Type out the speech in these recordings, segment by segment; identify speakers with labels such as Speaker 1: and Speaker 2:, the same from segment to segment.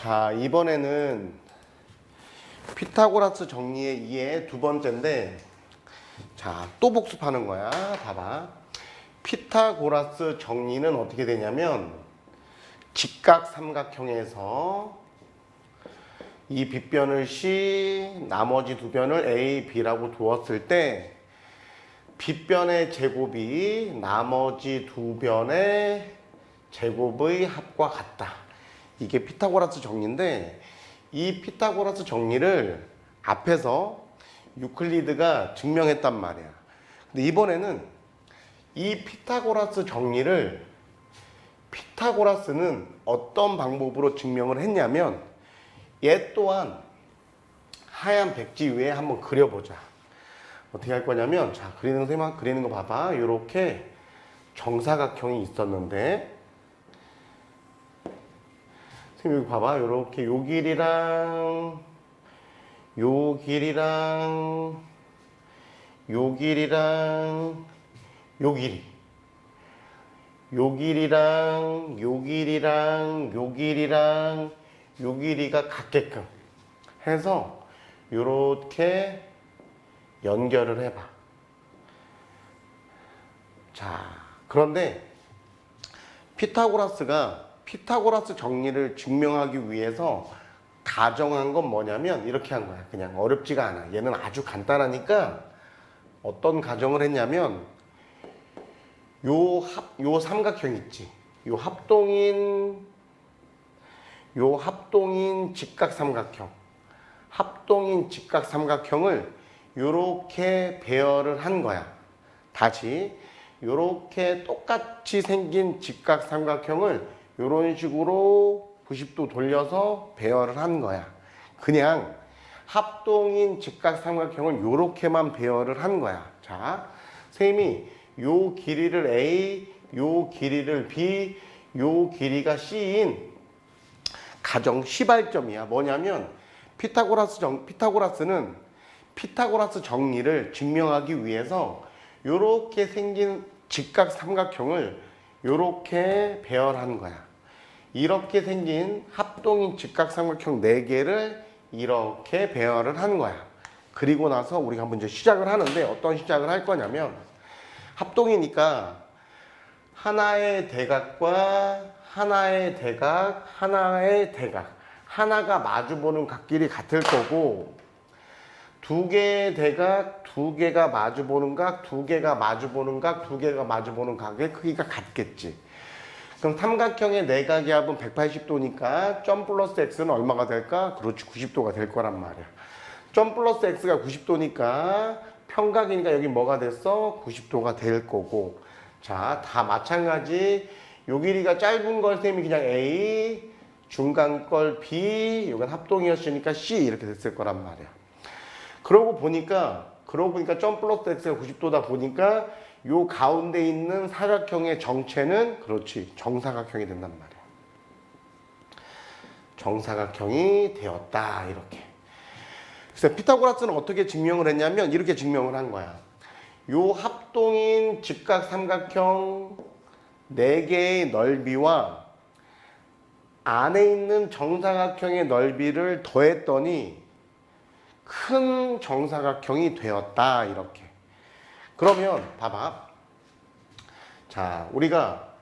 Speaker 1: 자, 이번에는 피타고라스 정리의 2의 두 번째인데, 자, 또 복습하는 거야. 봐봐. 피타고라스 정리는 어떻게 되냐면, 직각 삼각형에서 이 빗변을 C, 나머지 두 변을 A, B라고 두었을 때, 빗변의 제곱이 나머지 두 변의 제곱의 합과 같다. 이게 피타고라스 정리인데 이 피타고라스 정리를 앞에서 유클리드가 증명했단 말이야. 근데 이번에는 이 피타고라스 정리를 피타고라스는 어떤 방법으로 증명을 했냐면 얘 또한 하얀 백지 위에 한번 그려보자. 어떻게 할 거냐면 자 그리는 셈만 그리는 거 봐봐. 이렇게 정사각형이 있었는데 선생님 여기 봐봐. 이렇게 요 길이랑 요 길이랑 요 길이랑 요 길이 요 길이랑 요 길이랑 요 길이랑 요 길이가 같게끔 해서 요렇게 연결을 해봐. 자, 그런데 피타고라스가 피타고라스 정리를 증명하기 위해서 가정한 건 뭐냐면 이렇게 한 거야. 그냥 어렵지가 않아. 얘는 아주 간단하니까 어떤 가정을 했냐면 요 합, 요 삼각형 있지. 요 합동인 요 합동인 직각 삼각형. 합동인 직각 삼각형을 요렇게 배열을 한 거야. 다시 요렇게 똑같이 생긴 직각 삼각형을 요런 식으로 90도 돌려서 배열을 한 거야. 그냥 합동인 직각 삼각형을 요렇게만 배열을 한 거야. 자, 쌤이 요 길이를 A, 요 길이를 B, 요 길이가 C인 가정 시발점이야. 뭐냐면 피타고라스 정, 피타고라스는 피타고라스 정리를 증명하기 위해서 요렇게 생긴 직각 삼각형을 요렇게 배열한 거야. 이렇게 생긴 합동인 직각 삼각형 4개를 이렇게 배열을 한 거야. 그리고 나서 우리가 한번 이제 시작을 하는데 어떤 시작을 할 거냐면 합동이니까 하나의 대각과 하나의 대각, 하나의 대각. 하나가 마주보는 각길이 같을 거고 두 개의 대각, 두 개가 마주보는 각, 두 개가 마주보는 각, 두 개가 마주보는 각의 크기가 같겠지. 그럼 삼각형의 내각의 합은 180도니까 점 플러스 x는 얼마가 될까? 그렇지 90도가 될 거란 말이야. 점 플러스 x가 90도니까 평각이니까 여기 뭐가 됐어? 90도가 될 거고 자 다 마찬가지 요 길이가 짧은 걸 셈이 그냥 A 중간 걸 B 이건 합동이었으니까 C 이렇게 됐을 거란 말이야. 그러고 보니까 그러고 보니까 점 플러스 x가 90도다 보니까 요 가운데 있는 사각형의 정체는 그렇지 정사각형이 된단 말이야. 정사각형이 되었다 이렇게. 그래서 피타고라스는 어떻게 증명을 했냐면 이렇게 증명을 한 거야. 요 합동인 직각 삼각형 4개의 넓이와 안에 있는 정사각형의 넓이를 더했더니 큰 정사각형이 되었다 이렇게. 그러면 봐봐. 자, 우리가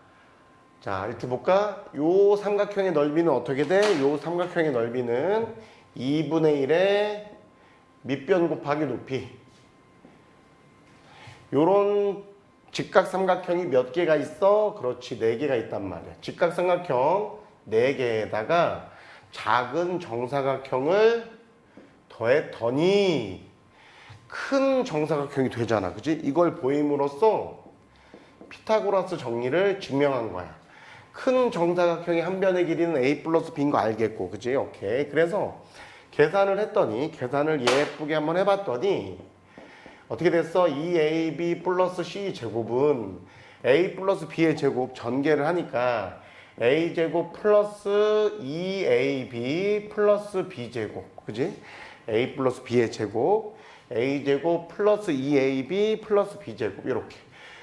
Speaker 1: 자, 이렇게 볼까? 요 삼각형의 넓이는 어떻게 돼? 요 삼각형의 넓이는 2분의 1의 밑변 곱하기 높이. 요런 직각 삼각형이 몇 개가 있어? 그렇지, 네 개가 있단 말이야. 직각 삼각형 네 개에다가 작은 정사각형을 더했더니 큰 정사각형이 되잖아. 그지? 이걸 보임으로써 피타고라스 정리를 증명한 거야. 큰 정사각형의 한 변의 길이는 a 플러스 b인 거 알겠고, 그지? 오케이. 그래서 계산을 했더니, 계산을 예쁘게 한번 해봤더니, 어떻게 됐어? 2ab 플러스 c 제곱은 a 플러스 b의 제곱 전개를 하니까 a 제곱 플러스 2ab 플러스 b 제곱, 그지? a 플러스 b의 제곱, a 제곱 플러스 2ab 플러스 b 제곱 이렇게.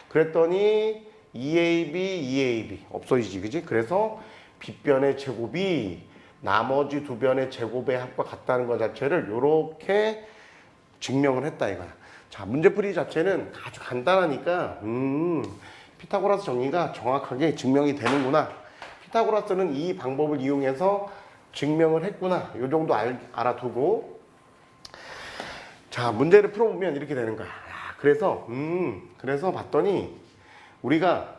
Speaker 1: 그랬더니 2ab, 2ab 없어지지, 그지? 그래서 빗변의 제곱이 나머지 두 변의 제곱의 합과 같다는 것 자체를 이렇게 증명을 했다 이거야. 자, 문제풀이 자체는 아주 간단하니까 음, 피타고라스 정리가 정확하게 증명이 되는구나. 피타고라스는 이 방법을 이용해서 증명을 했구나. 이 정도 알, 알아두고 자, 문제를 풀어보면 이렇게 되는 거야. 야, 그래서 음, 그래서 봤더니 우리가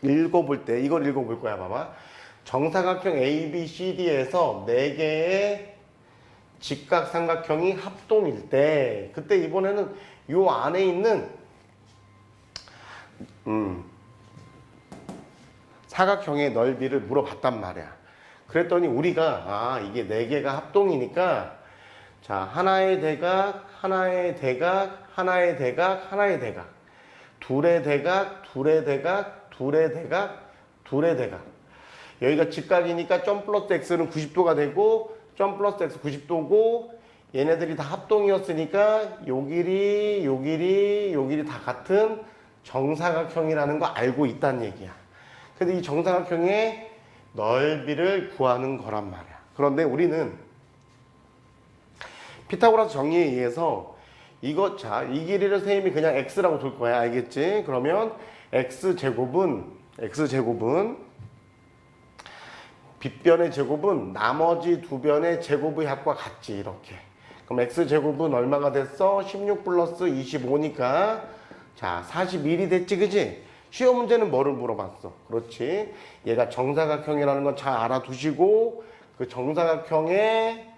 Speaker 1: 읽어볼 때 이걸 읽어볼 거야, 봐봐. 정사각형 A, B, C, D에서 네 개의 직각삼각형이 합동일 때 그때 이번에는 요 안에 있는 음, 사각형의 넓이를 물어봤단 말이야. 그랬더니 우리가 아 이게 네 개가 합동이니까 자 하나의 대각, 하나의 대각, 하나의 대각, 하나의 대각, 둘의 대각, 둘의 대각, 둘의 대각, 둘의 대각. 여기가 직각이니까 점 플러스 x는 90도가 되고 점 플러스 x 90도고 얘네들이 다 합동이었으니까 요 길이, 요 길이, 요 길이 다 같은 정사각형이라는 거 알고 있다는 얘기야. 근데 이 정사각형의 넓이를 구하는 거란 말이야. 그런데 우리는 피타고라스 정리에 의해서 이거 자, 이 길이를 선생님이 그냥 x라고 둘 거야. 알겠지? 그러면 x 제곱은 x 제곱은 빗변의 제곱은 나머지 두 변의 제곱의 합과 같지 이렇게. 그럼 x 제곱은 얼마가 됐어? 16 플러스 25니까 자 41이 됐지 그지? 시험 문제는 뭐를 물어봤어? 그렇지. 얘가 정사각형이라는 건 잘 알아두시고 그 정사각형의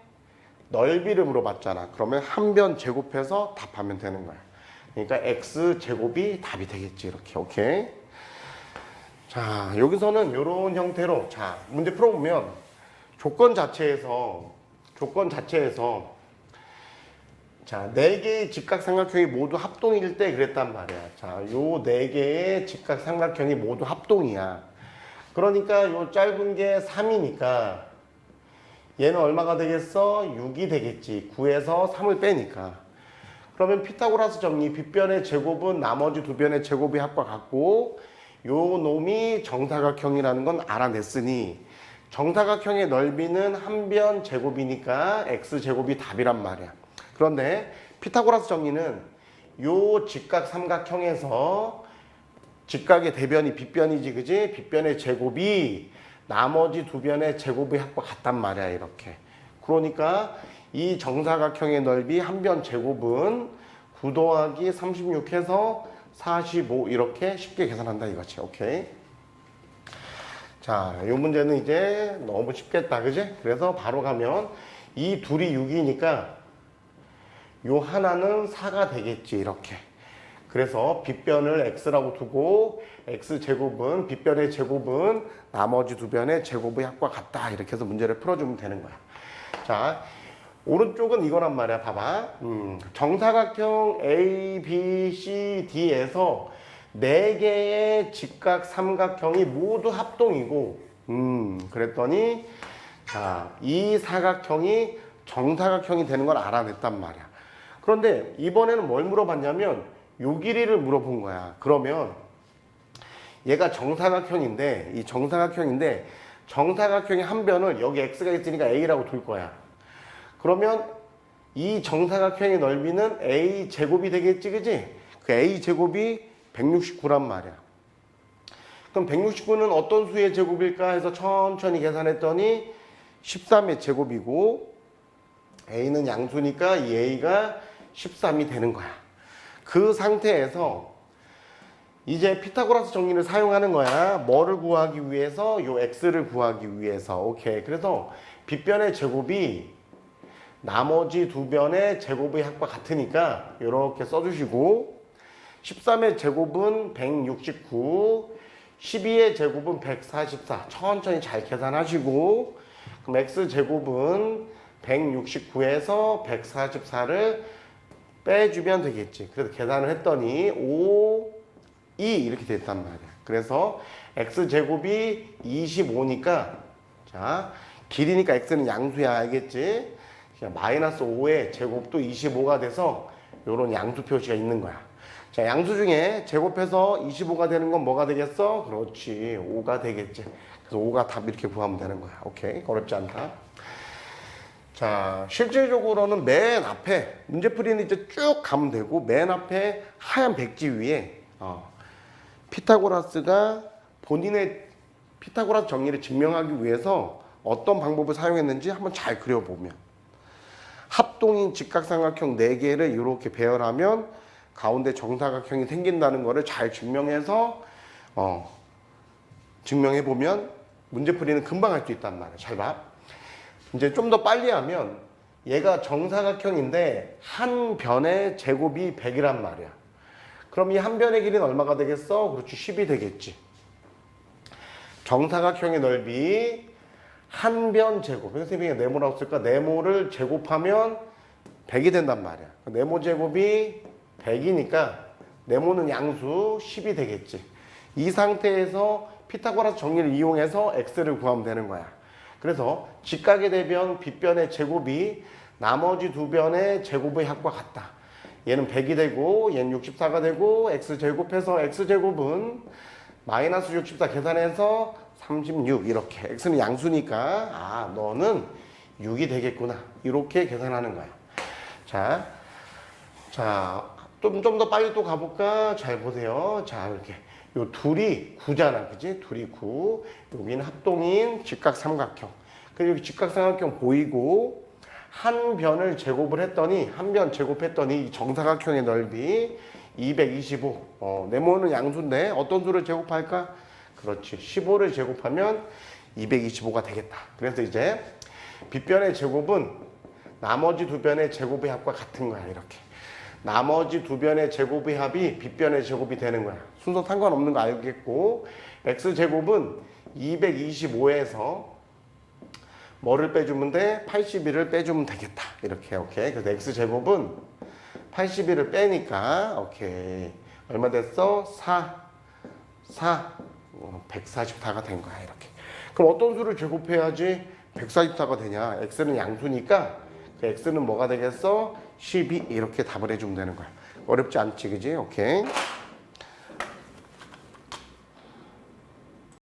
Speaker 1: 넓이를 물어봤잖아. 그러면 한 변 제곱해서 답하면 되는 거야. 그러니까 x 제곱이 답이 되겠지 이렇게. 오케이. 자, 여기서는 이런 형태로 자, 문제 풀어 보면 조건 자체에서 조건 자체에서 자, 네 개의 직각삼각형이 모두 합동일 때 그랬단 말이야. 자, 요 네 개의 직각삼각형이 모두 합동이야. 그러니까 요 짧은 게 3이니까 얘는 얼마가 되겠어? 6이 되겠지. 9에서 3을 빼니까. 그러면 피타고라스 정리 빗변의 제곱은 나머지 두 변의 제곱의 합과 같고 요 놈이 정사각형이라는 건 알아냈으니 정사각형의 넓이는 한 변 제곱이니까 x 제곱이 답이란 말이야. 그런데 피타고라스 정리는 요 직각 삼각형에서 직각의 대변이 빗변이지 그지? 빗변의 제곱이 나머지 두 변의 제곱의 합과 같단 말이야 이렇게. 그러니까 이 정사각형의 넓이 한 변 제곱은 9 더하기 36 해서 45 이렇게 쉽게 계산한다 이거지. 오케이. 자, 이 문제는 이제 너무 쉽겠다. 그지? 그래서 바로 가면 이 둘이 6이니까 요 하나는 4가 되겠지. 이렇게. 그래서 빗변을 x라고 두고 x 제곱은 빗변의 제곱은 나머지 두 변의 제곱의 합과 같다. 이렇게 해서 문제를 풀어주면 되는 거야. 자, 오른쪽은 이거란 말이야. 봐봐. 음, 정사각형 A, B, C, D에서 네 개의 직각 삼각형이 모두 합동이고, 음, 그랬더니 자, 이 사각형이 정사각형이 되는 걸 알아냈단 말이야. 그런데 이번에는 뭘 물어봤냐면 요 길이를 물어본 거야. 그러면 얘가 정사각형인데 이 정사각형인데 정사각형의 한 변을 여기 x가 있으니까 a라고 둘 거야. 그러면 이 정사각형의 넓이는 a 제곱이 되겠지, 그지? 그 a 제곱이 169란 말이야. 그럼 169는 어떤 수의 제곱일까 해서 천천히 계산했더니 13의 제곱이고 a는 양수니까 이 a가 13이 되는 거야. 그 상태에서 이제 피타고라스 정리를 사용하는 거야. 뭐를 구하기 위해서? 요 x를 구하기 위해서. 오케이. 그래서 빗변의 제곱이 나머지 두 변의 제곱의 합과 같으니까 이렇게 써주시고 13의 제곱은 169 12의 제곱은 144 천천히 잘 계산하시고 그럼 x 제곱은 169에서 144를 빼주면 되겠지 그래서 계산을 했더니 5, 2 이렇게 됐단 말이야 그래서 x 제곱이 25니까 자 길이니까 x는 양수야 알겠지 마이너스 5의 제곱도 25가 돼서 이런 양수 표시가 있는 거야. 자, 양수 중에 제곱해서 25가 되는 건 뭐가 되겠어? 그렇지. 5가 되겠지. 그래서 5가 답 이렇게 구하면 되는 거야. 오케이. 어렵지 않다. 자, 실질적으로는 맨 앞에 문제풀이는 이제 쭉 가면 되고 맨 앞에 하얀 백지 위에 어, 피타고라스가 본인의 피타고라스 정리를 증명하기 위해서 어떤 방법을 사용했는지 한번 잘 그려보면 합동인 직각삼각형 4개를 이렇게 배열하면 가운데 정사각형이 생긴다는 것을 잘 증명해서 어, 증명해 보면 문제풀이는 금방 할 수 있단 말이야. 잘 봐. 이제 좀 더 빨리 하면 얘가 정사각형인데 한 변의 제곱이 100이란 말이야. 그럼 이 한 변의 길이는 얼마가 되겠어? 그렇지 10이 되겠지. 정사각형의 넓이 한 변 제곱. 선생님이 네모라고 쓸까? 네모를 제곱하면 100이 된단 말이야. 네모 제곱이 100이니까 네모는 양수 10이 되겠지. 이 상태에서 피타고라스 정리를 이용해서 x를 구하면 되는 거야. 그래서 직각의 대변 빗변의 제곱이 나머지 두 변의 제곱의 합과 같다. 얘는 100이 되고 얘는 64가 되고 x 제곱해서 x 제곱은 마이너스 64 계산해서 36 이렇게 x는 양수니까 아 너는 6이 되겠구나 이렇게 계산하는 거야. 자, 자, 좀 좀 더 빨리 또 가볼까? 잘 보세요. 자, 이렇게. 요 둘이 9잖아. 그지? 둘이 9. 여기는 합동인 직각삼각형. 그리고 여기 직각삼각형 보이고, 한 변을 제곱을 했더니, 한 변 제곱했더니, 이 정사각형의 넓이 225. 어, 네모는 양수인데, 어떤 수를 제곱할까? 그렇지. 15를 제곱하면 225가 되겠다. 그래서 이제, 빗변의 제곱은 나머지 두 변의 제곱의 합과 같은 거야, 이렇게. 나머지 두 변의 제곱의 합이 빗변의 제곱이 되는 거야. 순서 상관없는 거 알겠고, x제곱은 225에서 뭐를 빼주면 돼? 81을 빼주면 되겠다. 이렇게, 오케이. 그래서 x제곱은 81을 빼니까, 오케이. 얼마 됐어? 4, 4, 144가 된 거야, 이렇게. 그럼 어떤 수를 제곱해야지 144가 되냐? x는 양수니까, 그 x는 뭐가 되겠어? 12 이렇게 답을 해주면 되는 거야. 어렵지 않지, 그지? 오케이.